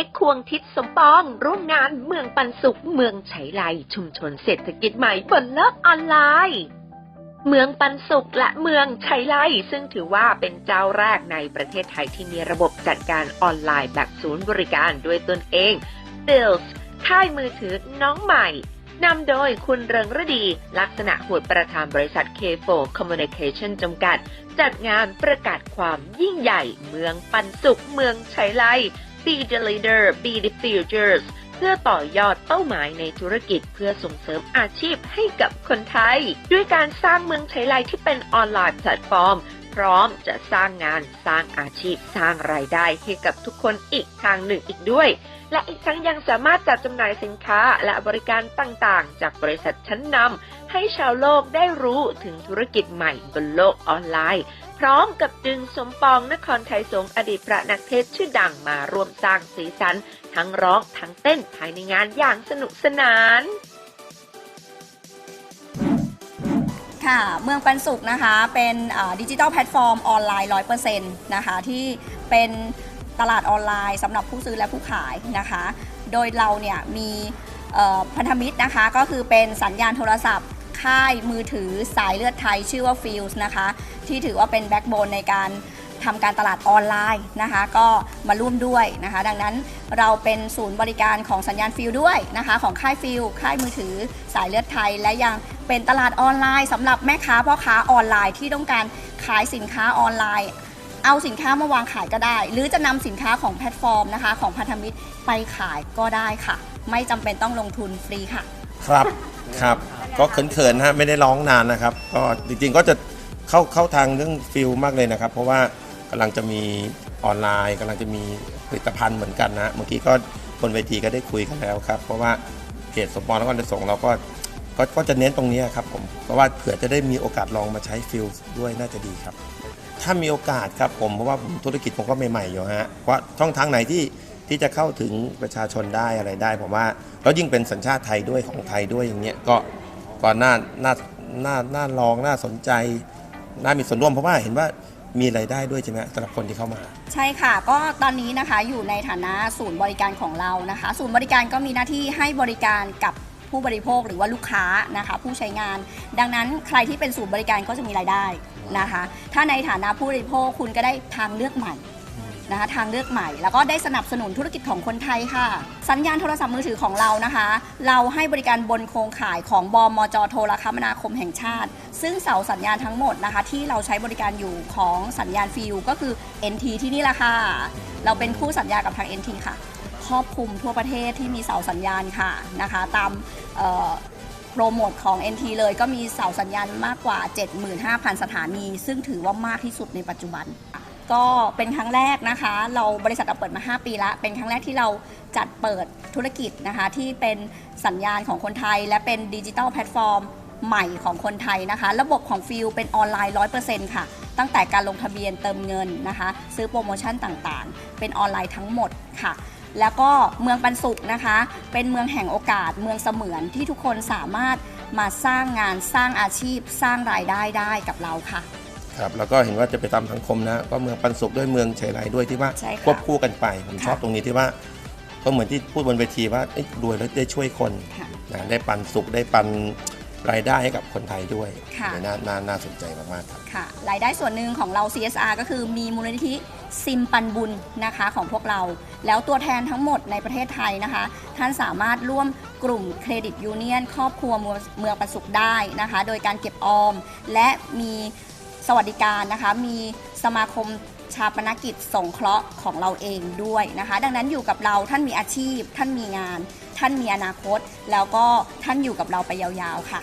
กควงทิศสมปอง ร่วมงานเมืองปันสุข เมืองไฉไลชุมชนเศรษฐกิจใหม่บนโลกออนไลน์เมืองปันสุขและเมืองไฉไลซึ่งถือว่าเป็นเจ้าแรกในประเทศไทยที่มีระบบจัดการออนไลน์แบบศูนย์บริการด้วยตนเอง Bills ค่ายมือถือน้องใหม่นำโดยคุณเริงฤดี ลักษณะหัวประธานบริษัท K4 Communication จำกัด จัดงานประกาศความยิ่งใหญ่ เมืองปันสุขเมืองไฉไล Be the leader Be the futures เพื่อต่อยอดเป้าหมายในธุรกิจเพื่อส่งเสริมอาชีพให้กับคนไทย ด้วยการสร้างเมืองไทยไลที่เป็นออนไลน์แพลตฟอร์ม พร้อมจะสร้างงานสร้างอาชีพสร้างรายได้ให้กับทุกคนอีกทางหนึ่งอีกด้วย และอีกทั้งยังสามารถจัดจำหน่ายสินค้าและบริการต่างๆ จากบริษัทชั้นนำให้ชาวโลกได้รู้ถึงธุรกิจใหม่บนโลกออนไลน์ พร้อมกับดึงสมปองนครไทยสงอดีตพระนักเทศชื่อดังมาร่วมสร้างสีสัน ทั้งร้องทั้งเต้นภายในงานอย่างสนุกสนาน ค่ะ เมืองปันสุขนะคะ เป็นดิจิทัลแพลตฟอร์มออนไลน์ 100%นะคะ ที่เป็นตลาดออนไลน์สำหรับผู้ซื้อและผู้ขายนะคะ โดยเราเนี่ยมีพันธมิตรนะคะ ก็คือเป็นสัญญาณโทรศัพท์ ค่ายมือถือสายเลือดไทยชื่อว่า f i e l s นะคะ ที่ถือว่าเป็นแบ็กโบนในการ ทำการตลาดออนไลน์นะคะก็มาร่วมด้วยนะคะ ดังนั้นเราเป็นศูนย์บริการของสัญญาณฟิลด้วยนะคะ ของค่ายฟิลค่ายมือถือสายเลือดไทย และยังเป็นตลาดออนไลน์สำหรับแม่ค้าพ่อค้าออนไลน์ที่ต้องการขายสินค้าออนไลน์ เอาสินค้ามาวางขายก็ได้ หรือจะนำสินค้าของแพลตฟอร์มนะคะ ของพันธมิตรไปขายก็ได้ค่ะ ไม่จำเป็นต้องลงทุนฟรีค่ะ ครับครับก็เขินๆฮะไม่ได้ร้องนานนะครับ ก็จริงๆก็จะเข้าเข้าทางเรื่องฟิลมากเลยนะครับ เพราะว่า กำลังจะมีออนไลน์กำลังจะมีผลิตภัณฑ์เหมือนกันนะเมื่อกี้ก็บนเวทีก็ได้คุยกันแล้วครับ เพราะว่าเพจสมปองแล้วก็จะส่งเราก็ก็ก็จะเน้นตรงนี้ครับผมเพราะว่าเผื่อจะได้มีโอกาสลองมาใช้ฟิลด้วยน่าจะดีครับ ถ้ามีโอกาสครับผมเพราะว่าผมธุรกิจผมก็ใหม่ๆอยู่ฮะว่าช่องทางไหนที่ที่จะเข้าถึงประชาชนได้อะไรได้ผมว่าแล้วยิ่งเป็นสัญชาติไทยด้วยของไทยด้วยอย่างเงี้ยก็ก็น่าน่าน่าน่าลองน่าสนใจ น่ามีส่วนร่วมเพราะว่าเห็นว่า มีรายได้ด้วยใช่ไหมสำหรับคนที่เข้ามา ใช่ค่ะ ก็ตอนนี้นะคะอยู่ในฐานะศูนย์บริการของเรานะคะ ศูนย์บริการก็มีหน้าที่ให้บริการกับผู้บริโภคหรือว่าลูกค้านะคะ ผู้ใช้งาน ดังนั้นใครที่เป็นศูนย์บริการก็จะมีรายได้นะคะ ถ้าในฐานะผู้บริโภคคุณก็ได้ทางเลือกใหม่ นะคะทางเลือกใหม่ แล้วก็ได้สนับสนุนธุรกิจของคนไทยค่ะ สัญญาณโทรศัพท์มือถือของเรานะคะ เราให้บริการบนโครงข่ายของบมจโทรคมนาคมแห่งชาติ ซึ่งเสาสัญญาณทั้งหมดนะคะ ที่เราใช้บริการอยู่ของสัญญาณฟิลก็คือ NT ที่นี่แหละค่ะ เราเป็นคู่สัญญากับทาง NT ค่ะครอบคลุมทั่วประเทศที่มีเสาสัญญาณค่ะนะคะ ตามโปรโมทของ NT เลยก็มีเสาสัญญาณมากกว่า 75,000 สถานี ซึ่งถือว่ามากที่สุดในปัจจุบัน ก็เป็นครั้งแรกนะคะ เราบริษัทเราเปิดมา 5 ปีล้วเป็นครั้งแรกที่เราจัดเปิดธุรกิจนะคะ ที่เป็นสัญญาณของคนไทย และเป็นดิจิทัลแพลตฟอร์มใหม่ของคนไทยนะคะ ระบบของฟิลเป็นออนไลน์ 100%ค่ะ ตั้งแต่การลงทะเบียนเติมเงินนะคะ ซื้อโปรโมชั่นต่างๆ เป็นออนไลน์ทั้งหมดค่ะ แล้วก็เมืองปันสุขนะคะ เป็นเมืองแห่งโอกาส เมืองเสมือนที่ทุกคนสามารถมาสร้างงานสร้างอาชีพ สร้างรายได้ได้กับเราค่ะ ครับแล้วก็เห็นว่าจะไปตามสังคมนะก็เมืองปันสุขด้วยเมืองเฉยไรด้วยที่ว่าใช่ค่ะควบคู่กันไป ผมค่ะชอบตรงนี้ที่ว่า ก็เหมือนที่พูดบนเวทีว่าเอ๊ะรวยแล้วได้ช่วยคนค่ะนะได้ปันสุขได้ปันรายได้ให้กับคนไทยด้วยค่ะ เดี๋ยวน่าน่าน่าสนใจมากๆครับ ค่ะรายได้ส่วนหนึ่งของเรา CSR ก็คือมีมูลนิธิซิมปันบุญนะคะของพวกเรา แล้วตัวแทนทั้งหมดในประเทศไทยนะคะ ท่านสามารถร่วมกลุ่มเครดิตยูเนียน ครอบครัวเมืองเมืองประสุขได้นะคะ โดยการเก็บออม และมี สวัสดิการนะคะมีสมาคมชาปนกิจสงเคราะห์ของเราเองด้วยนะคะ ดังนั้นอยู่กับเราท่านมีอาชีพ ท่านมีงาน ท่านมีอนาคต แล้วก็ท่านอยู่กับเราไปยาวๆค่ะ